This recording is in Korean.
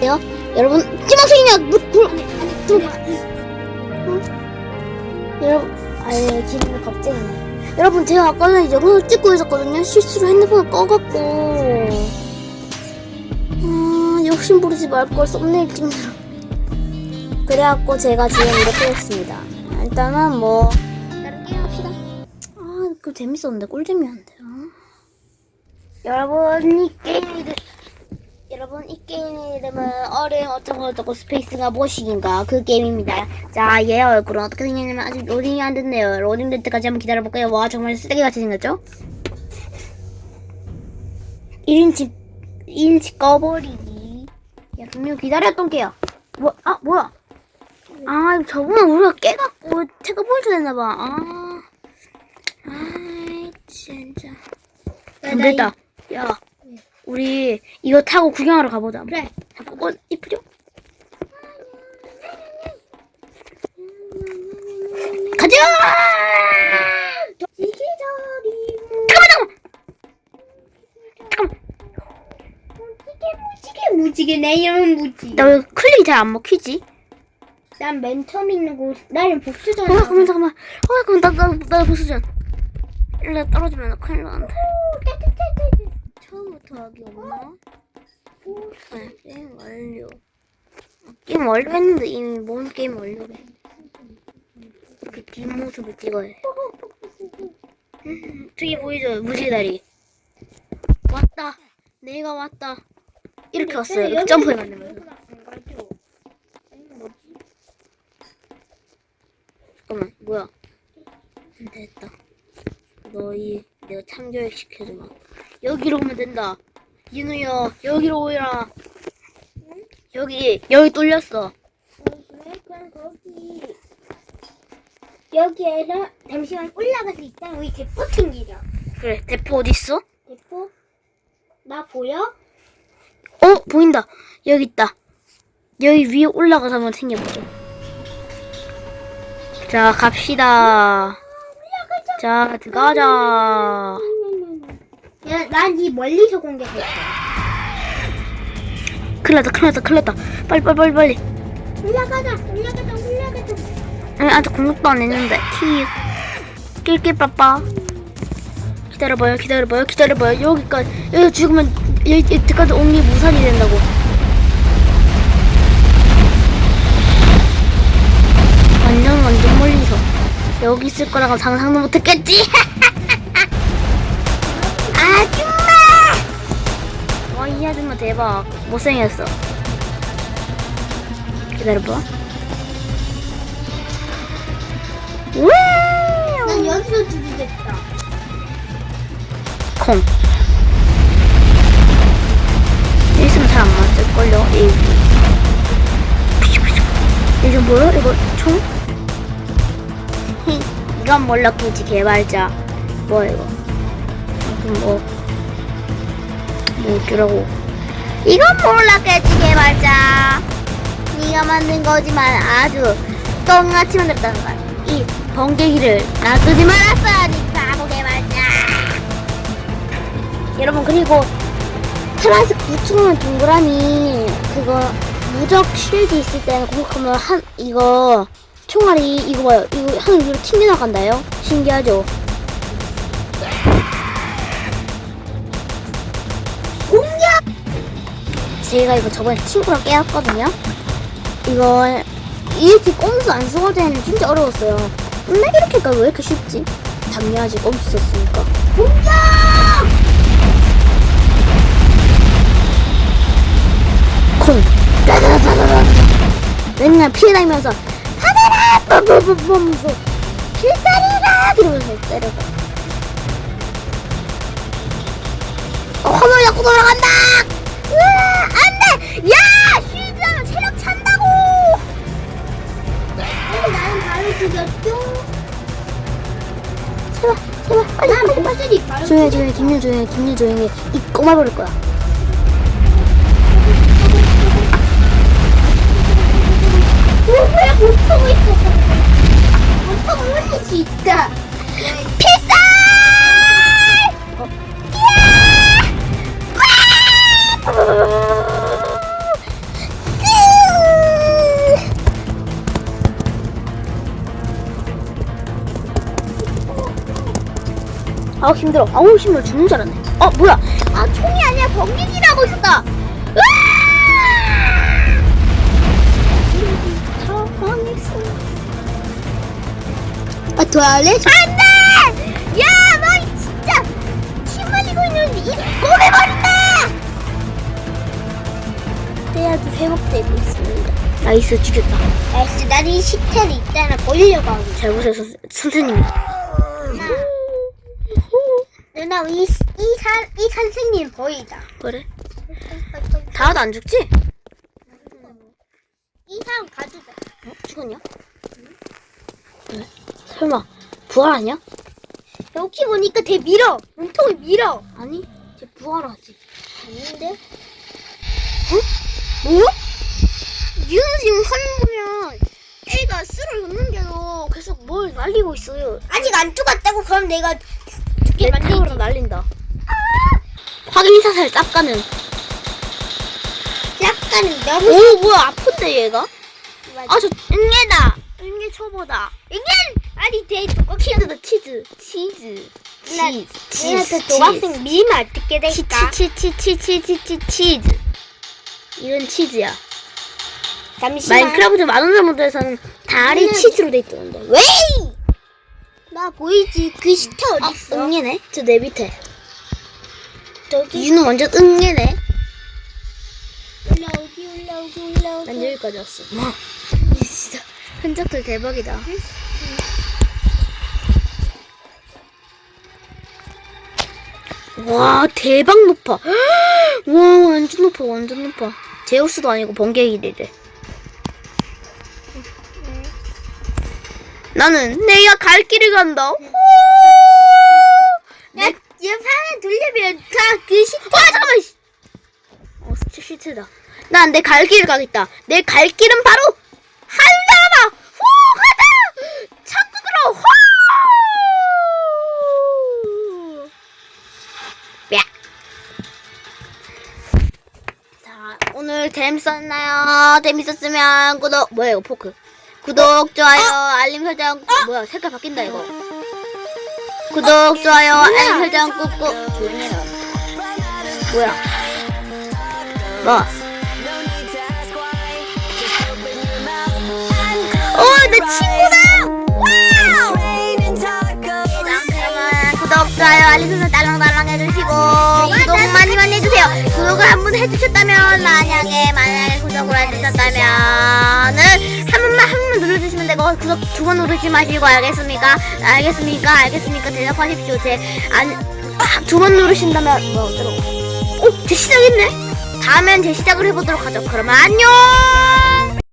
돼요? 여러분 찌망생이냐 물 물. 여러분 아니 기분이 갑자기 나. 여러분 제가 아까 전에 영상을 찍고 있었거든요. 실수로 핸드폰을 꺼갖고 아 욕심 부리지 말걸 썸네일 찍느라 그래갖고 제가 지금 이렇게 했습니다. 일단은 뭐 다른 게임 합시다. 아 그거 재밌었는데 꿀잼이었는데. 아. 여러분 이 게임 이름 여러분 이 게임 이름은 어른 어쩌고 어쩌고 스페이스가 무엇인가 그 게임입니다. 자 얘 얼굴은 어떻게 생겼냐면 아직 로딩이 안 됐네요. 로딩 될 때까지 한번 기다려볼게요. 와 정말 쓰레기같이 생겼죠? 1인치 1인치 꺼버리기. 야 분명 기다렸던 게야. 뭐, 아 뭐야? 아 저번에 우리가 깨갖고 체크 포인트 됐나봐. 아, 아 진짜. 안 됐다. 야, 우리 이거 타고 구경하러 가보자. 그래. 잠깐만, 이쁘죠? 가자! 잠깐만, 잠깐만! 무지개 무지개 내 이름은 무지개 나왜 클릭이 잘 안 먹히지? 난 맨 처음 있는 곳 나는 어, 복수잖아 잠깐만, 잠깐만. 어, 잠깐만, 나, 나, 나 보수전. 일로 떨어지면 큰일 나는데. 처음부터 하기 없나? 네, 게임 완료. 게임 완료했는데 이미 뭔 게임 완료래. 이렇게 뒷모습을 찍어야 해. 음, 저기 보이죠? 무지다리. 왔다. 내가 왔다. 이렇게 왔어요. 이렇게 점프해 만들면서. 잠깐만, 뭐야? 안 됐다. 너희 내가 참교육 시켜주마. 여기로 오면 된다. 윤우야, 여기로 오라. 여기 여기 뚫렸어. 그럼 거기 여기에서 잠시만 올라가서 있다 우리 대포 챙기자 그래, 대포 어디 있어? 대포 나 보여? 어, 보인다. 여기 있다. 여기 위에 올라가서 한번 챙겨보자. 자, 갑시다. 자, 들어가자. 야난이 멀리서 공격했어 큰일 났다, 큰일 났다, 큰일 났다. 빨리, 빨리, 빨리, 빨리. 올라가자 올라가자 올라가자 아니, 아직 공격도 안 했는데. 키. 낄낄 빠빠. 기다려봐요, 기다려봐요, 기다려봐요. 여기까지, 여기 죽으면, 여기, 여기까지 온게 무산이 된다고. 완전, 완전 멀리서. 여기 있을 거라고 상상도 못 했겠지? 와, 이 아줌마 대박. 못생겼어. 기다려봐. 왜? 난 여기서 죽이겠다 콩. 있으면 잘안 맞을걸요, 이. 이거 뭐야? 이거 총? 히, 이건 몰랐겠지, 개발자. 뭐야, 이거? 뭐, 뭐 어쩌라고. 이건 몰랐겠지, 개발자. 네가 만든 거지만 아주 똥같이 만들었다는 거야. 이 번개기를 놔두지 말았어야지, 바보 개발자. 여러분 그리고 파란색 부충한 동그라미 그거 무적 실드 있을 때는 공격하면 한 이거 총알이 이거 봐요 이거 하늘 위로 튕겨나간다요 신기하죠 제가 이거 저번에 친구랑 깨웠거든요. 이거 이렇게 꼼수 안 쓰고 되는 진짜 어려웠어요. 근데 이렇게가 왜 이렇게 쉽지? 당연하지 꼼수 썼으니까. 공격! 콩. 따다다다다. 맨날 피해 다니면서 하늘아 뿜뿜뿜뿜면서 필살이다 이러면서 때려서 어, 화물 자꾸 돌아간다! 으아 야 쉴드하면 체력 찬다고! 근데 나는 바로 죽였죠? 제발 제발 빨리 난 목소리. 바로 조용해 조용해 김유 조용해 김유 조용해 이 꼬마 버릴 거야. 왜 못하고 있어. 못하고 수 있다. 필살 아 힘들어. 아우 힘을 죽는 줄 알았네. 어 뭐야? 아 총이 아니야 번개기라고 있었다. 아, 더 할래? 안돼! 야, 너 진짜 침 말리고 있는 이 꼬매 버린다! 때야도 회복되고 있습니다. 나이스 죽였다. 나이스, 난이 식태를 있잖아. 보이려고 하고. 잘못해서 선생님이. 누나, 이, 이, 선생님 보이다. 그래? 다도 안 죽지? 이 사람 가주자. 어? 죽었냐? 왜? 설마 부활하냐? 여기 보니까 대 밀어. 몸통을 밀어. 아니, 쟤 부활하지. 아닌데? 뭐야? 니는 지금 화면 보면 애가 쓸어 였는데도 계속 뭘 날리고 있어요. 아직 안 죽었다고? 그럼 내가 내 템으로 날린다. 확인 사살 쌉가는. 약간 너무 오 뭐야 아픈데 얘가? 아저 응애다. 응애 초보다. 응애 아니 대 치즈다 치즈 치즈 나- 치즈 내가 그 도박생 밀면 어떻게 될까? 치치치치치치치 치즈. 이건 치즈야. 잠시만. 마인크래프트 만원자 모드에서는 다리 음. 치즈로 돼 있던데. 왜? 나 보이지? 그 시태 아, 어딨어? 응애네. 저 내 밑에. 저기 유는 완전 응애네. 올라오기 올라오기 올라오기. 난 여기까지 왔어. 와, 진짜 흔적들 대박이다. 와, 대박 높아. 와, 완전 높아, 완전 높아. 제우스도 아니고 번개기리래. 나는 내가 갈 길을 간다. 호! 야, 얘 화면 돌리면 다그 시태. 와, 잠깐만. 씨. 어, 스치 시트다. 난 내 갈 길을 가겠다. 내 갈 길은 바로 한나라다. 후 가다. 천국으로 후. 야. 자, 오늘 재밌었나요? 재밌었으면 구독 이거 포크. 구독, 좋아요, 알림 설정. 뭐야 색깔 바뀐다 이거. 구독, 좋아요, 알림 설정 꾹꾹. 조용히 해라. 뭐야? 뭐? 어, 내 친구다! 와우! 그러면 구독, 좋아요, 알림 설정 딸랑딸랑 해주시고 구독 많이 많이 해주세요. 구독을 한 번 해주셨다면 만약에 만약에 구독을 해주셨다면 구독 두 번 누르지 마시고 알겠습니까? 알겠습니까? 알겠습니까? 대답하십시오. 제안두 번 누르신다면 뭐 어쩌라고? 오, 제 시작했네. 다음엔 제 시작을 해보도록 하죠. 그러면 안녕.